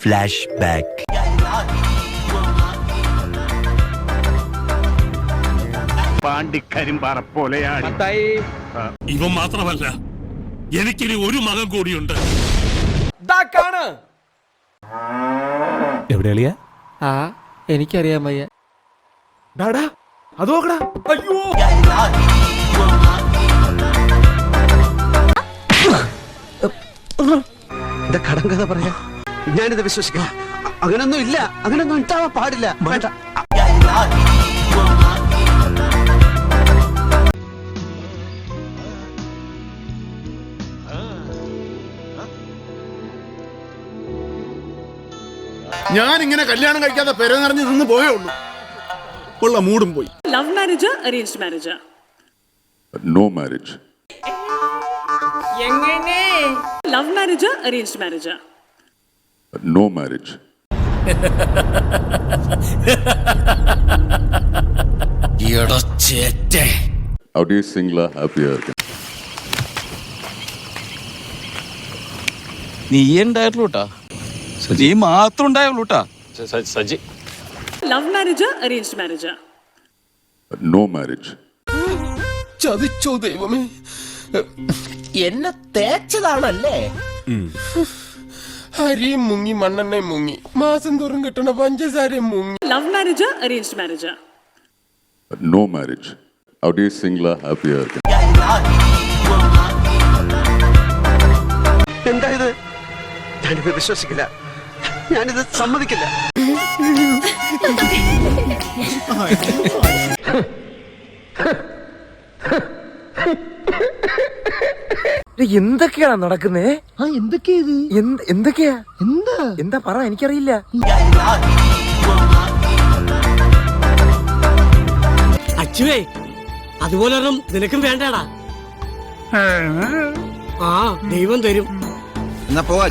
Flashback. പാണ്ടിക്കരിമ്പാറ പോലെയാണ് ഇവൻ മാത്രമല്ല എനിക്കിനി ഒരു മകൻ കൂടിയുണ്ട്. എവിടെ അളിയ? ആ എനിക്കറിയാൻ വയ്യ. ഡാടാ അത് നോക്കടാ. അയ്യോ. എന്റെ കടം കഥ പറയാ ഞാനിത് വിശ്വസിക്കാം. അങ്ങനൊന്നും ഇല്ല. അങ്ങനൊന്നും ഉണ്ടാവാൻ പാടില്ല. വേണ്ട. ഞാൻ ഇങ്ങനെ കല്യാണം കഴിക്കാതെ പെര നിറഞ്ഞ് നിന്ന് പോയേ ഉള്ളൂ. ഉള്ള മൂടും പോയി. Love marriage arranged marriage no marriage എങ്ങനെ? Love marriage arranged marriage No marriage. അവിടെ Singla you sing La Happier? നീ ഉണ്ടായിട്ടുള്ളൂട്ടാ നീ മാത്രം ഉണ്ടായുള്ളൂട്ടാ Saji. Love marriage arrange marriage no marriage ചതിച്ചോ ദൈവമേ. എന്നെ തേച്ചതാണല്ലേ? അരിയും മുങ്ങി മണ്ണെണ്ണയും മുങ്ങി. മാസം തോറും കിട്ടണ പഞ്ചസാരയും മുങ്ങി. Love marriage arranged marriage no marriage sing happy Happier? എന്താ ഇത്? ഞാനിത് വിശ്വസിക്കില്ല. ഞാനിത് സമ്മതിക്കില്ല. എന്തൊക്കെയാ നടക്കുന്നേ? ആ എന്തൊക്കെയാ ഇത്? എന്തൊക്കെയാ? എന്താ? എന്താ പറ എനിക്കറിയില്ല. അച്ചുവേ അതുപോലെ ഒരെണ്ണം നിനക്കും വേണ്ടടാ. ആ. ദൈവം തരും. എന്നാ പോവാ